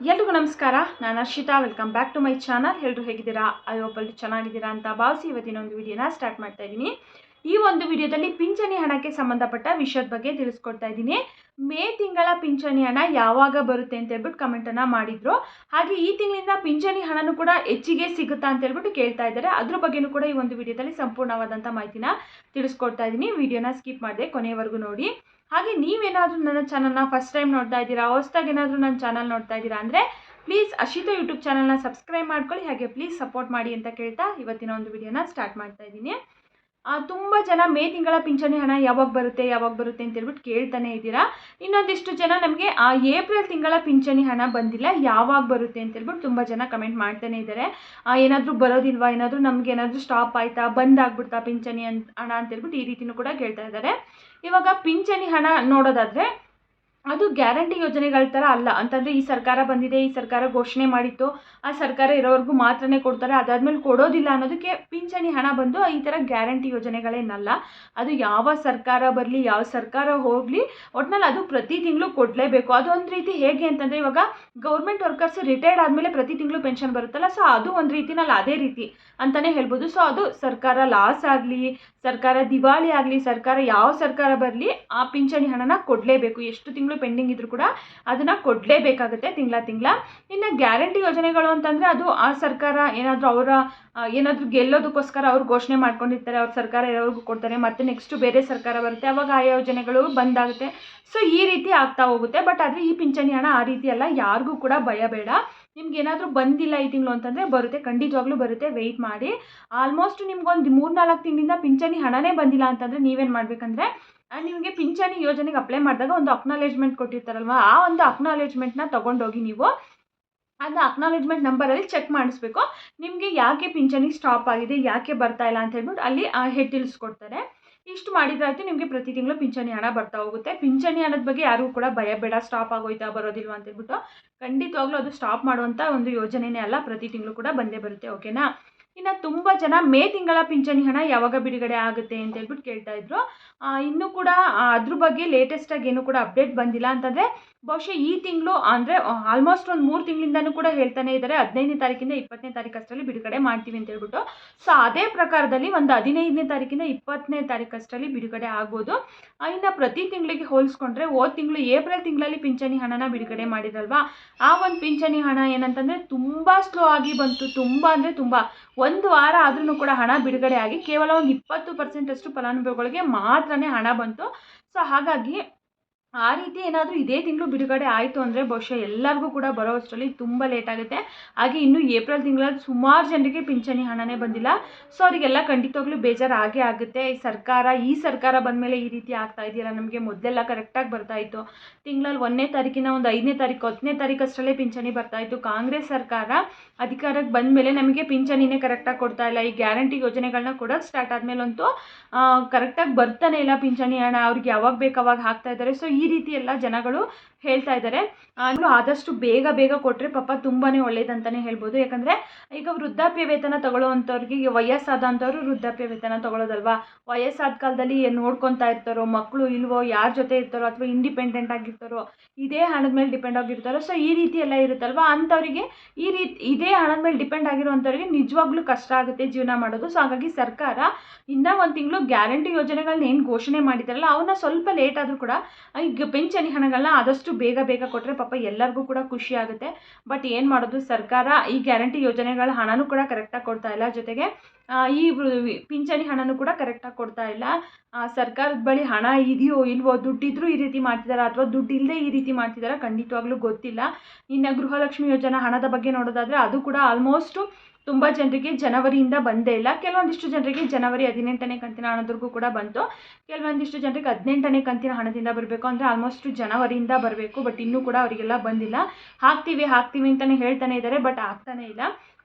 ಎಲ್ರಿಗೂ ನಮಸ್ಕಾರ. ನಾನು Arshita. Welcome back to my channel ಎಲ್ಲರೂ ಹೇಗಿದ್ದೀರಾ? ಹೋಪಲ್ಲಿ ಚೆನ್ನಾಗಿದ್ದೀರಾ ಅಂತ ಭಾವಿಸಿ ಇವತ್ತಿನ ಒಂದು ವಿಡಿಯೋನ ಸ್ಟಾರ್ಟ್ ಮಾಡ್ತಾ ಇದ್ದೀನಿ. ಈ ಒಂದು ವಿಡಿಯೋದಲ್ಲಿ ಪಿಂಚಣಿ ಹಣಕ್ಕೆ ಸಂಬಂಧಪಟ್ಟ ವಿಷಯದ ಬಗ್ಗೆ ತಿಳಿಸ್ಕೊಡ್ತಾ ಇದ್ದೀನಿ. ಮೇ ಪಿಂಚಣಿ ಹಣ ಯಾವಾಗ ಬರುತ್ತೆ ಅಂತ ಹೇಳ್ಬಿಟ್ಟು ಕಮೆಂಟನ್ನು ಮಾಡಿದ್ರು. ಹಾಗೆ ಈ ತಿಂಗಳಿಂದ ಪಿಂಚಣಿ ಹಣನೂ ಕೂಡ ಹೆಚ್ಚಿಗೆ ಸಿಗುತ್ತಾ ಅಂತ ಹೇಳ್ಬಿಟ್ಟು ಕೇಳ್ತಾ ಇದ್ದಾರೆ. ಅದ್ರ ಬಗ್ಗೆನೂ ಕೂಡ ಈ ಒಂದು ವಿಡಿಯೋದಲ್ಲಿ ಸಂಪೂರ್ಣವಾದಂಥ ಮಾಹಿತಿನ ತಿಳಿಸ್ಕೊಡ್ತಾ ಇದ್ದೀನಿ. ವಿಡಿಯೋನ ಸ್ಕಿಪ್ ಮಾಡಿದೆ ಕೊನೆಯವರೆಗೂ ನೋಡಿ. ಹಾಗೆ ನೀವೇನಾದರೂ ನನ್ನ ಚಾನಲ್ನ ಫಸ್ಟ್ ಟೈಮ್ ನೋಡ್ತಾ ಇದ್ದೀರಾ, ಹೊಸ್ದಾಗಿ ಏನಾದರೂ ನನ್ನ ಚಾನಲ್ ನೋಡ್ತಾ ಇದ್ದೀರಾ ಅಂದರೆ ಪ್ಲೀಸ್ ಅಶಿತ ಯೂಟ್ಯೂಬ್ ಚಾನಲ್ನ ಸಬ್ಸ್ಕ್ರೈಬ್ ಮಾಡ್ಕೊಳ್ಳಿ. ಹಾಗೆ ಪ್ಲೀಸ್ ಸಪೋರ್ಟ್ ಮಾಡಿ ಅಂತ ಕೇಳ್ತಾ ಇವತ್ತಿನ ಒಂದು ವಿಡಿಯೋನ ಸ್ಟಾರ್ಟ್ ಮಾಡ್ತಾ ಇದ್ದೀನಿ. ತುಂಬ ಜನ ಮೇ ತಿಂಗಳ ಪಿಂಚಣಿ ಹಣ ಯಾವಾಗ ಬರುತ್ತೆ ಯಾವಾಗ ಬರುತ್ತೆ ಅಂತ ಹೇಳ್ಬಿಟ್ಟು ಕೇಳ್ತಾನೆ ಇದ್ದೀರಾ. ಇನ್ನೊಂದಿಷ್ಟು ಜನ ನಮಗೆ, ಆ, ಏಪ್ರಿಲ್ ತಿಂಗಳ ಪಿಂಚಣಿ ಹಣ ಬಂದಿಲ್ಲ, ಯಾವಾಗ ಬರುತ್ತೆ ಅಂತ ಹೇಳ್ಬಿಟ್ಟು ತುಂಬ ಜನ ಕಮೆಂಟ್ ಮಾಡ್ತಾನೆ ಇದ್ದಾರೆ. ಏನಾದರೂ ಬರೋದಿಲ್ವಾ, ಏನಾದರೂ ನಮ್ಗೆ ಏನಾದರೂ ಸ್ಟಾಪ್ ಆಯಿತಾ, ಬಂದ್ ಆಗ್ಬಿಡ್ತಾ ಪಿಂಚಣಿ ಅಂತ ಹಣ ಅಂತ ಹೇಳ್ಬಿಟ್ಟು ಈ ರೀತಿನೂ ಕೂಡ ಕೇಳ್ತಾ ಇದ್ದಾರೆ. ಇವಾಗ ಪಿಂಚಣಿ ಹಣ ನೋಡೋದಾದರೆ ಅದು ಗ್ಯಾರಂಟಿ ಯೋಜನೆಗಳ ಥರ ಅಲ್ಲ. ಅಂತಂದರೆ ಈ ಸರ್ಕಾರ ಬಂದಿದೆ, ಈ ಸರ್ಕಾರ ಘೋಷಣೆ ಮಾಡಿತ್ತು, ಆ ಸರ್ಕಾರ ಇರೋವರೆಗೂ ಮಾತ್ರನೇ ಕೊಡ್ತಾರೆ, ಅದಾದಮೇಲೆ ಕೊಡೋದಿಲ್ಲ ಅನ್ನೋದಕ್ಕೆ ಪಿಂಚಣಿ ಹಣ ಬಂದು ಈ ಥರ ಗ್ಯಾರಂಟಿ ಯೋಜನೆಗಳೇನಲ್ಲ. ಅದು ಯಾವ ಸರ್ಕಾರ ಬರಲಿ, ಯಾವ ಸರ್ಕಾರ ಹೋಗಲಿ, ಒಟ್ನಲ್ಲಿ ಅದು ಪ್ರತಿ ತಿಂಗಳು ಕೊಡಲೇಬೇಕು. ಅದು ಒಂದು ರೀತಿ ಹೇಗೆ ಅಂತಂದರೆ ಇವಾಗ ಗೌರ್ಮೆಂಟ್ ವರ್ಕರ್ಸ್ ರಿಟೈರ್ಡ್ ಆದಮೇಲೆ ಪ್ರತಿ ತಿಂಗಳು ಪೆನ್ಷನ್ ಬರುತ್ತಲ್ಲ, ಸೊ ಅದು ಒಂದು ರೀತಿನಲ್ಲಿ, ಅದೇ ರೀತಿ ಅಂತಲೇ ಹೇಳ್ಬೋದು. ಸೊ ಅದು ಸರ್ಕಾರ ಲಾಸ್ ಆಗಲಿ, ಸರ್ಕಾರ ದಿವಾಳಿ ಆಗಲಿ, ಸರ್ಕಾರ ಯಾವ ಸರ್ಕಾರ ಬರಲಿ, ಆ ಪಿಂಚಣಿ ಹಣನ ಕೊಡಲೇಬೇಕು. ಎಷ್ಟು ತಿಂಗಳು ಪೆಂಡಿಂಗ್ ಇದ್ರೂ ಕೂಡ ಅದನ್ನು ಕೊಡಲೇಬೇಕಾಗುತ್ತೆ ತಿಂಗಳ ತಿಂಗಳ. ಇನ್ನು ಗ್ಯಾರಂಟಿ ಯೋಜನೆಗಳು ಅಂತಂದರೆ ಅದು ಆ ಸರ್ಕಾರ ಏನಾದರೂ ಅವರ ಏನಾದರೂ ಗೆಲ್ಲೋದಕ್ಕೋಸ್ಕರ ಅವ್ರು ಘೋಷಣೆ ಮಾಡ್ಕೊಂಡಿರ್ತಾರೆ, ಅವ್ರ ಸರ್ಕಾರ ಎಲ್ಲರಿಗೂ ಕೊಡ್ತಾರೆ, ಮತ್ತು ನೆಕ್ಸ್ಟು ಬೇರೆ ಸರ್ಕಾರ ಬರುತ್ತೆ, ಅವಾಗ ಆ ಯೋಜನೆಗಳು ಬಂದಾಗುತ್ತೆ. ಸೊ ಈ ರೀತಿ ಆಗ್ತಾ ಹೋಗುತ್ತೆ ಬಟ್ ಆದರೆ ಈ ಪಿಂಚಣಿ ಹಣ ಆ ರೀತಿ ಅಲ್ಲ, ಯಾರಿಗೂ ಕೂಡ ಭಯ ಬೇಡ ನಿಮ್ಗೆ ಏನಾದರೂ ಬಂದಿಲ್ಲ ಈ ತಿಂಗಳು ಅಂತಂದರೆ ಬರುತ್ತೆ, ಖಂಡಿತವಾಗ್ಲೂ ಬರುತ್ತೆ ವೆಯ್ಟ್ ಮಾಡಿ. ಆಲ್ಮೋಸ್ಟ್ ನಿಮ್ಗೊಂದು ಮೂರು ನಾಲ್ಕು ತಿಂಗಳಿಂದ ಪಿಂಚಣಿ ಹಣನೇ ಬಂದಿಲ್ಲ ಅಂತಂದರೆ ನೀವೇನು ಮಾಡಬೇಕಂದ್ರೆ ನಿಮಗೆ ಪಿಂಚಣಿ ಯೋಜನೆಗೆ ಅಪ್ಲೈ ಮಾಡಿದಾಗ ಒಂದು ಅಕ್ನಾಲೇಜ್ಮೆಂಟ್ ಕೊಟ್ಟಿರ್ತಾರಲ್ವ? ಆ ಒಂದು ಅಕ್ನಾಲೇಜ್ಮೆಂಟ್ನ ತೊಗೊಂಡೋಗಿ ನೀವು ಅದನ್ನ ಅಕ್ನಾಲೇಜ್ಮೆಂಟ್ ನಂಬರಲ್ಲಿ ಚೆಕ್ ಮಾಡಿಸ್ಬೇಕು. ನಿಮಗೆ ಯಾಕೆ ಪಿಂಚಣಿ ಸ್ಟಾಪ್ ಆಗಿದೆ, ಯಾಕೆ ಬರ್ತಾ ಇಲ್ಲ ಅಂತ ಹೇಳ್ಬಿಟ್ಟು ಅಲ್ಲಿ ಹೆಡ್ ತಿಳಿಸ್ಕೊಡ್ತಾರೆ. ಇಷ್ಟು ಮಾಡಿದ್ರಾಯ್ತು ನಿಮಗೆ ಪ್ರತಿ ತಿಂಗಳು ಪಿಂಚಣಿ ಹಣ ಬರ್ತಾ ಹೋಗುತ್ತೆ. ಪಿಂಚಣಿ ಹಣದ ಬಗ್ಗೆ ಯಾರಿಗೂ ಕೂಡ ಭಯ ಬೇಡ ಸ್ಟಾಪ್ ಆಗೋಯ್ತಾ ಬರೋದಿಲ್ವಾ ಅಂತ ಹೇಳ್ಬಿಟ್ಟು ಖಂಡಿತವಾಗ್ಲೂ ಅದು ಸ್ಟಾಪ್ ಮಾಡುವಂಥ ಒಂದು ಯೋಜನೆನೇ ಅಲ್ಲ, ಪ್ರತಿ ತಿಂಗಳು ಕೂಡ ಬಂದೇ ಬರುತ್ತೆ ಓಕೆನಾ ಇನ್ನು ತುಂಬ ಜನ ಮೇ ತಿಂಗಳ ಪಿಂಚಣಿ ಹಣ ಯಾವಾಗ ಬಿಡುಗಡೆ ಆಗುತ್ತೆ ಅಂತ ಹೇಳ್ಬಿಟ್ಟು ಕೇಳ್ತಾ ಇದ್ರು. ಇನ್ನೂ ಕೂಡ ಅದ್ರ ಬಗ್ಗೆ ಲೇಟೆಸ್ಟಾಗಿ ಏನೂ ಕೂಡ ಅಪ್ಡೇಟ್ ಬಂದಿಲ್ಲ ಅಂತಂದರೆ ಬಹುಶಃ ಈ ತಿಂಗಳು ಅಂದರೆ ಆಲ್ಮೋಸ್ಟ್ ಒಂದು ಮೂರು ತಿಂಗಳಿಂದನೂ ಕೂಡ ಹೇಳ್ತಾನೆ ಇದ್ದಾರೆ ಹದಿನೈದನೇ ತಾರೀಕಿಂದ ಇಪ್ಪತ್ತನೇ ತಾರೀಕು ಅಷ್ಟರಲ್ಲಿ ಬಿಡುಗಡೆ ಮಾಡ್ತೀವಿ ಅಂತ ಹೇಳ್ಬಿಟ್ಟು ಸೊ ಅದೇ ಪ್ರಕಾರದಲ್ಲಿ ಒಂದು ಹದಿನೈದನೇ ತಾರೀಕಿಂದ ಇಪ್ಪತ್ತನೇ ತಾರೀಕು ಅಷ್ಟರಲ್ಲಿ ಬಿಡುಗಡೆ ಆಗ್ಬೋದು. ಇನ್ನು ಪ್ರತಿ ತಿಂಗಳಿಗೆ ಹೋಲಿಸ್ಕೊಂಡ್ರೆ, ಹೋದ ತಿಂಗಳು ಏಪ್ರಿಲ್ ತಿಂಗಳಲ್ಲಿ ಪಿಂಚಣಿ ಹಣನ ಬಿಡುಗಡೆ ಮಾಡಿದ್ರಲ್ವಾ? ಆ ಒಂದು ಪಿಂಚಣಿ ಹಣ ಏನಂತಂದರೆ, ತುಂಬ ಸ್ಲೋ ಆಗಿ ಬಂತು. ತುಂಬ ಅಂದರೆ ತುಂಬ. ಒಂದು ವಾರ ಆದ್ರೂ ಕೂಡ ಹಣ ಬಿಡುಗಡೆ ಆಗಿ ಕೇವಲ ಒಂದು ಇಪ್ಪತ್ತು ಪರ್ಸೆಂಟಷ್ಟು ಫಲಾನುಭವಿಗಳಿಗೆ ಮಾತ್ರನೇ ಹಣ ಬಂತು. ಸೊ ಹಾಗಾಗಿ ಆ ರೀತಿ ಏನಾದರೂ ಇದೇ ತಿಂಗಳು ಬಿಡುಗಡೆ ಆಯಿತು ಅಂದರೆ ಬಹುಶಃ ಎಲ್ಲರಿಗೂ ಕೂಡ ಬರೋ ಅಷ್ಟರಲ್ಲಿ ತುಂಬ ಲೇಟ್ ಆಗುತ್ತೆ. ಹಾಗೆ ಇನ್ನು ಏಪ್ರಿಲ್ ತಿಂಗಳಲ್ಲಿ ಸುಮಾರು ಜನರಿಗೆ ಪಿಂಚಣಿ ಹಣನೇ ಬಂದಿಲ್ಲ. ಸೊ ಅವರಿಗೆಲ್ಲ ಖಂಡಿತವಾಗ್ಲೂ ಬೇಜಾರು ಆಗೇ ಆಗುತ್ತೆ. ಈ ಸರ್ಕಾರ ಈ ಸರ್ಕಾರ ಬಂದಮೇಲೆ ಈ ರೀತಿ ಆಗ್ತಾ ಇದೆಯಲ್ಲ, ನಮಗೆ ಮೊದಲೆಲ್ಲ ಕರೆಕ್ಟಾಗಿ ಬರ್ತಾ ಇತ್ತು. ತಿಂಗಳಲ್ಲಿ ಒಂದನೇ ತಾರೀಕಿನ ಒಂದು ಐದನೇ ತಾರೀಕು, ಹತ್ತನೇ ತಾರೀಕು ಅಷ್ಟರಲ್ಲೇ ಪಿಂಚಣಿ ಬರ್ತಾಯಿತ್ತು ಕಾಂಗ್ರೆಸ್ ಸರ್ಕಾರ ಅಧಿಕಾರಕ್ಕೆ ಬಂದ ಮೇಲೆ ನಮಗೆ ಪಿಂಚಣಿನೇ ಕರೆಕ್ಟಾಗಿ ಕೊಡ್ತಾ ಇಲ್ಲ. ಈ ಗ್ಯಾರಂಟಿ ಯೋಜನೆಗಳನ್ನ ಕೊಡೋಕೆ ಸ್ಟಾರ್ಟ್ ಆದಮೇಲಂತೂ ಕರೆಕ್ಟಾಗಿ ಬರ್ತಾನೆ ಇಲ್ಲ ಪಿಂಚಣಿ ಹಣ. ಅವ್ರಿಗೆ ಯಾವಾಗ ಬೇಕು ಅವಾಗ ಹಾಕ್ತಾ ಇದ್ದಾರೆ. ಸೊ ಈ ರೀತಿ ಎಲ್ಲ ಜನಗಳು ಹೇಳ್ತಾ ಇದ್ದಾರೆ. ಆದಷ್ಟು ಬೇಗ ಬೇಗ ಕೊಟ್ಟರೆ ಪಾಪ ತುಂಬಾ ಒಳ್ಳೇದಂತಲೇ ಹೇಳ್ಬೋದು. ಯಾಕಂದರೆ ಈಗ ವೃದ್ಧಾಪ್ಯ ವೇತನ ತಗೊಳ್ಳೋವಂಥವ್ರಿಗೆ ವಯಸ್ಸಾದಂಥವ್ರು ವೃದ್ಧಾಪ್ಯ ವೇತನ ತಗೊಳ್ಳೋದಲ್ವಾ? ವಯಸ್ಸಾದ ಕಾಲದಲ್ಲಿ ನೋಡ್ಕೊತಾ ಇರ್ತಾರೋ ಮಕ್ಕಳು ಇಲ್ವೋ, ಯಾರ ಜೊತೆ ಇರ್ತಾರೋ ಅಥವಾ ಇಂಡಿಪೆಂಡೆಂಟ್ ಆಗಿರ್ತಾರೋ, ಇದೇ ಹಣದ ಮೇಲೆ ಡಿಪೆಂಡ್ ಆಗಿರ್ತಾರೋ ಸೊ ಈ ರೀತಿ ಎಲ್ಲ ಇರುತ್ತಲ್ವಾ? ಅಂಥವ್ರಿಗೆ ಈ ರೀತಿ, ಇದೇ ಹಣದ ಮೇಲೆ ಡಿಪೆಂಡ್ ಆಗಿರುವಂಥವ್ರಿಗೆ ನಿಜವಾಗ್ಲೂ ಕಷ್ಟ ಆಗುತ್ತೆ ಜೀವನ ಮಾಡೋದು. ಸೊ ಹಾಗಾಗಿ ಸರ್ಕಾರ ಇನ್ನೂ ಒಂದು ತಿಂಗಳು ಗ್ಯಾರಂಟಿ ಯೋಜನೆಗಳನ್ನ ಏನು ಘೋಷಣೆ ಮಾಡಿದಾರಲ್ಲ ಅವನ್ನ ಸ್ವಲ್ಪ ಲೇಟ್ ಆದರೂ ಕೂಡ ಈಗ ಪಿಂಚಣಿ ಹಣಗಳನ್ನ ಆದಷ್ಟು ಬೇಗ ಬೇಗ ಕೊಟ್ಟರೆ ಪಾಪ ಎಲ್ಲರಿಗೂ ಕೂಡ ಖುಷಿ ಆಗುತ್ತೆ. ಬಟ್ ಏನು ಮಾಡೋದು, ಸರ್ಕಾರ ಈ ಗ್ಯಾರಂಟಿ ಯೋಜನೆಗಳ ಹಣನೂ ಕೂಡ ಕರೆಕ್ಟಾಗಿ ಕೊಡ್ತಾ ಇಲ್ಲ. ಜೊತೆಗೆ ಈ ಪಿಂಚಣಿ ಹಣನೂ ಕೂಡ ಕರೆಕ್ಟಾಗಿ ಕೊಡ್ತಾ ಇಲ್ಲ. ಸರ್ಕಾರದ ಬಳಿ ಹಣ ಇದೆಯೋ ಇಲ್ವೋ, ದುಡ್ಡಿದ್ರೂ ಈ ರೀತಿ ಮಾಡ್ತಿದ್ದಾರೆ ಅಥವಾ ದುಡ್ಡು ಇಲ್ಲದೆ ಈ ರೀತಿ ಮಾಡ್ತಿದ್ದಾರೆ ಖಂಡಿತವಾಗ್ಲೂ ಗೊತ್ತಿಲ್ಲ. ಇನ್ನು ಗೃಹಲಕ್ಷ್ಮಿ ಯೋಜನಾ ಹಣದ ಬಗ್ಗೆ ನೋಡೋದಾದರೆ ಅದು ಕೂಡ ಆಲ್ಮೋಸ್ಟು ತುಂಬ ಜನರಿಗೆ ಜನವರಿಯಿಂದ ಬಂದೇ ಇಲ್ಲ. ಕೆಲವೊಂದಿಷ್ಟು ಜನರಿಗೆ ಜನವರಿ ಹದಿನೆಂಟನೇ ಕಂತಿನ ಹಣದವರೆಗೂ ಕೂಡ ಬಂತು. ಕೆಲವೊಂದಿಷ್ಟು ಜನರಿಗೆ ಹದಿನೆಂಟನೇ ಕಂತಿನ ಹಣದಿಂದ ಬರಬೇಕು. ಅಂದರೆ ಆಲ್ಮೋಸ್ಟ್ ಜನವರಿಯಿಂದ ಬರಬೇಕು ಬಟ್ ಇನ್ನೂ ಕೂಡ ಅವರಿಗೆಲ್ಲ ಬಂದಿಲ್ಲ. ಹಾಕ್ತೀವಿ ಹಾಕ್ತೀವಿ ಅಂತಲೇ ಹೇಳ್ತಾನೆ ಇದ್ದಾರೆ ಬಟ್ ಆಗ್ತಾನೆ ಇಲ್ಲ.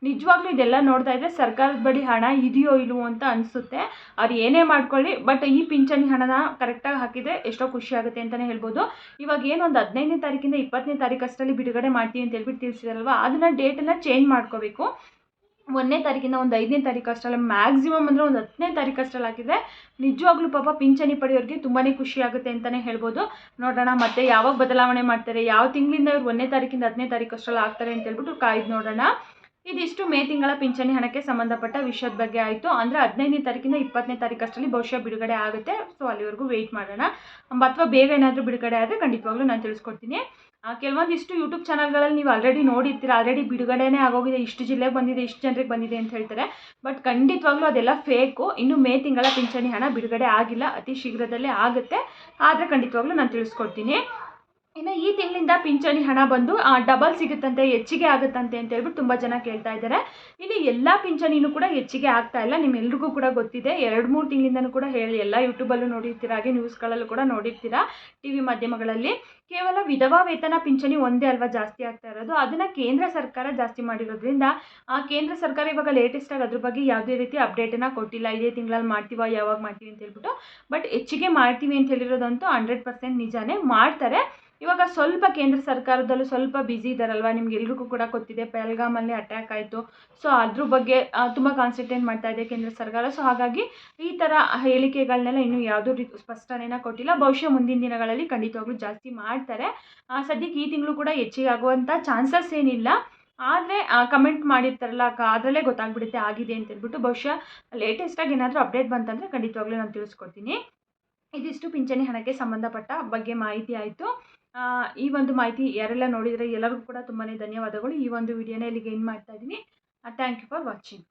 ನಿಜವಾಗ್ಲೂ ಇದೆಲ್ಲ ನೋಡ್ತಾ ಇದ್ದರೆ ಸರ್ಕಾರದ ಬಳಿ ಹಣ ಇದೆಯೋ ಇಲ್ವೋ ಅಂತ ಅನಿಸುತ್ತೆ. ಅವ್ರು ಏನೇ ಮಾಡ್ಕೊಳ್ಳಿ ಬಟ್ ಈ ಪಿಂಚಣಿ ಹಣನ ಕರೆಕ್ಟಾಗಿ ಹಾಕಿದರೆ ಎಷ್ಟೋ ಖುಷಿ ಆಗುತ್ತೆ ಅಂತಲೇ ಹೇಳ್ಬೋದು. ಇವಾಗ ಏನೊಂದು ಹದಿನೈದನೇ ತಾರೀಕಿಂದ ಇಪ್ಪತ್ತನೇ ತಾರೀಕು ಅಷ್ಟರಲ್ಲಿ ಬಿಡುಗಡೆ ಮಾಡ್ತೀವಿ ಅಂತ ಹೇಳ್ಬಿಟ್ಟು ತಿಳಿಸಿದಾರಲ್ವ? ಅದನ್ನು ಡೇಟನ್ನು ಚೇಂಜ್ ಮಾಡ್ಕೋಬೇಕು. ಒಂದನೇ ತಾರೀಕಿಂದ ಒಂದು ಐದನೇ ತಾರೀಕು ಅಷ್ಟರಲ್ಲಿ ಮ್ಯಾಕ್ಸಿಮಮ್ ಅಂದರೆ ಒಂದು ಹತ್ತನೇ ತಾರೀಕು ಅಷ್ಟರಲ್ಲಿ ಹಾಕಿದರೆ, ನಿಜವಾಗ್ಲೂ ಪಾಪ ಪಿಂಚಣಿ ಪಡೆಯೋರಿಗೆ ತುಂಬಾ ಖುಷಿ ಆಗುತ್ತೆ ಅಂತಲೇ ಹೇಳ್ಬೋದು. ನೋಡೋಣ ಮತ್ತೆ ಯಾವಾಗ ಬದಲಾವಣೆ ಮಾಡ್ತಾರೆ, ಯಾವ ತಿಂಗಳಿಂದ ಇವ್ರು ಒಂದನೇ ತಾರೀಕಿಂದ ಹತ್ತನೇ ತಾರೀಕು ಅಷ್ಟರಲ್ಲಿ ಆಗ್ತಾರೆ ಅಂತ ಹೇಳ್ಬಿಟ್ಟು ಕಾಯ್ದು ನೋಡೋಣ. ಇದಿಷ್ಟು ಮೇ ತಿಂಗಳ ಪಿಂಚಣಿ ಹಣಕ್ಕೆ ಸಂಬಂಧಪಟ್ಟ ವಿಷಯದ ಬಗ್ಗೆ ಆಯಿತು. ಅಂದರೆ ಹದಿನೈದನೇ ತಾರೀಕಿಂದ ಇಪ್ಪತ್ತನೇ ತಾರೀಕು ಅಷ್ಟರಲ್ಲಿ ಬಹುಶಃ ಬಿಡುಗಡೆ ಆಗುತ್ತೆ. ಸೊ ಅಲ್ಲಿವರೆಗೂ ವೆಯ್ಟ್ ಮಾಡೋಣ. ಅಥವಾ ಬೇಗ ಏನಾದರೂ ಬಿಡುಗಡೆ ಆದರೆ ಖಂಡಿತವಾಗ್ಲೂ ನಾನು ತಿಳಿಸ್ಕೊಡ್ತೀನಿ. ಕೆಲವೊಂದಿಷ್ಟು ಯೂಟ್ಯೂಬ್ ಚಾನಲ್ಗಳಲ್ಲಿ ನೀವು ಆಲ್ರೆಡಿ ನೋಡಿರ್ತೀರ ಆಲ್ರೆಡಿ ಬಿಡುಗಡೆನೇ ಆಗೋಗಿದೆ, ಇಷ್ಟು ಜಿಲ್ಲೆಗೆ ಬಂದಿದೆ, ಇಷ್ಟು ಜನರಿಗೆ ಬಂದಿದೆ ಅಂತ ಹೇಳ್ತಾರೆ. ಬಟ್ ಖಂಡಿತವಾಗ್ಲೂ ಅದೆಲ್ಲ ಫೇಕು ಇನ್ನು ಮೇ ತಿಂಗಳ ಪಿಂಚಣಿ ಹಣ ಬಿಡುಗಡೆ ಆಗಿಲ್ಲ, ಅತಿ ಶೀಘ್ರದಲ್ಲೇ ಆಗುತ್ತೆ. ಆದರೆ ಖಂಡಿತವಾಗ್ಲೂ ನಾನು ತಿಳಿಸ್ಕೊಡ್ತೀನಿ. ಇನ್ನು ಈ ತಿಂಗಳಿಂದ ಪಿಂಚಣಿ ಹಣ ಬಂದು ಡಬಲ್ ಸಿಗುತ್ತಂತೆ, ಹೆಚ್ಚಿಗೆ ಆಗುತ್ತಂತೆ ಅಂತ ಹೇಳ್ಬಿಟ್ಟು ತುಂಬ ಜನ ಕೇಳ್ತಾ ಇದ್ದಾರೆ. ಇಲ್ಲಿ ಎಲ್ಲ ಪಿಂಚಣಿನೂ ಕೂಡ ಹೆಚ್ಚಿಗೆ ಆಗ್ತಾ ಇಲ್ಲ. ನಿಮ್ಮೆಲ್ರಿಗೂ ಕೂಡ ಗೊತ್ತಿದೆ. ಎರಡು, ಮೂರು ತಿಂಗಳಿಂದನೂ ಕೂಡ ಹೇಳಿ, ಎಲ್ಲ ಯೂಟ್ಯೂಬಲ್ಲೂ ನೋಡಿರ್ತೀರ, ಹಾಗೆ ನ್ಯೂಸ್ಗಳಲ್ಲೂ ಕೂಡ ನೋಡಿರ್ತೀರ ಟಿ ವಿ ಮಾಧ್ಯಮಗಳಲ್ಲಿ. ಕೇವಲ ವಿಧವಾ ವೇತನ ಪಿಂಚಣಿ ಒಂದೇ ಅಲ್ವಾ ಜಾಸ್ತಿ ಆಗ್ತಾ ಇರೋದು? ಅದನ್ನು ಕೇಂದ್ರ ಸರ್ಕಾರ ಜಾಸ್ತಿ ಮಾಡಿರೋದ್ರಿಂದ, ಆ ಕೇಂದ್ರ ಸರ್ಕಾರ ಇವಾಗ ಲೇಟೆಸ್ಟಾಗಿ ಅದ್ರ ಬಗ್ಗೆ ಯಾವುದೇ ರೀತಿ ಅಪ್ಡೇಟನ್ನು ಕೊಟ್ಟಿಲ್ಲ. ಇದೇ ತಿಂಗಳಲ್ಲಿ ಮಾಡ್ತೀವ, ಯಾವಾಗ ಮಾಡ್ತೀವಿ ಅಂತ ಹೇಳ್ಬಿಟ್ಟು. ಬಟ್ ಹೆಚ್ಚಿಗೆ ಮಾಡ್ತೀವಿ ಅಂತ ಹೇಳಿರೋದಂತೂ ಹಂಡ್ರೆಡ್ ಪರ್ಸೆಂಟ್ ನಿಜಾನೇ. ಮಾಡ್ತಾರೆ. ಇವಾಗ ಸ್ವಲ್ಪ ಕೇಂದ್ರ ಸರ್ಕಾರದಲ್ಲೂ ಸ್ವಲ್ಪ ಬ್ಯುಸಿ ಇದ್ದಾರಲ್ವ ನಿಮ್ಗೆ ಎಲ್ರಿಗೂ ಕೂಡ ಗೊತ್ತಿದೆ ಪೆಲ್ಗಾಮಲ್ಲಿ ಅಟ್ಯಾಕ್ ಆಯಿತು. ಸೊ ಅದ್ರ ಬಗ್ಗೆ ತುಂಬ ಕಾನ್ಸಂಟ್ರೇಟ್ ಮಾಡ್ತಾ ಇದೆ ಕೇಂದ್ರ ಸರ್ಕಾರ. ಸೊ ಹಾಗಾಗಿ ಈ ಥರ ಹೇಳಿಕೆಗಳನ್ನೆಲ್ಲ ಇನ್ನೂ ಯಾವುದೂ ರೀತಿ ಸ್ಪಷ್ಟನೆನ ಕೊಟ್ಟಿಲ್ಲ. ಬಹುಶಃ ಮುಂದಿನ ದಿನಗಳಲ್ಲಿ ಖಂಡಿತವಾಗ್ಲೂ ಜಾಸ್ತಿ ಮಾಡ್ತಾರೆ. ಸದ್ಯಕ್ಕೆ ಈ ತಿಂಗಳು ಕೂಡ ಹೆಚ್ಚಿಗೆ ಆಗುವಂಥ ಚಾನ್ಸಸ್ ಏನಿಲ್ಲ. ಆದರೆ ಕಮೆಂಟ್ ಮಾಡಿರ್ತಾರಲ್ಲ ಅದರಲ್ಲೇ ಗೊತ್ತಾಗ್ಬಿಡುತ್ತೆ, ಆಗಿದೆ ಅಂತ ಹೇಳ್ಬಿಟ್ಟು ಬಹುಶಃ ಲೇಟೆಸ್ಟಾಗಿ ಏನಾದರೂ ಅಪ್ಡೇಟ್ ಬಂತಂದರೆ ಖಂಡಿತವಾಗ್ಲೂ ನಾನು ತಿಳಿಸ್ಕೊಡ್ತೀನಿ. ಇದಿಷ್ಟು. ಪಿಂಚಣಿ ಹಣಕ್ಕೆ ಸಂಬಂಧಪಟ್ಟ ಬಗ್ಗೆ ಮಾಹಿತಿ ಆಯಿತು. ಈ ಒಂದು ಮಾಹಿತಿ ಯಾರೆಲ್ಲ ನೋಡಿದರೆ ಎಲ್ಲರಿಗೂ ಕೂಡ ತುಂಬಾ ಧನ್ಯವಾದಗಳು. ಈ ಒಂದು ವಿಡಿಯೋನ ಇಲ್ಲಿಗೆ ಏನು ಮಾಡ್ತಾ ಇದ್ದೀನಿ. Thank you for watching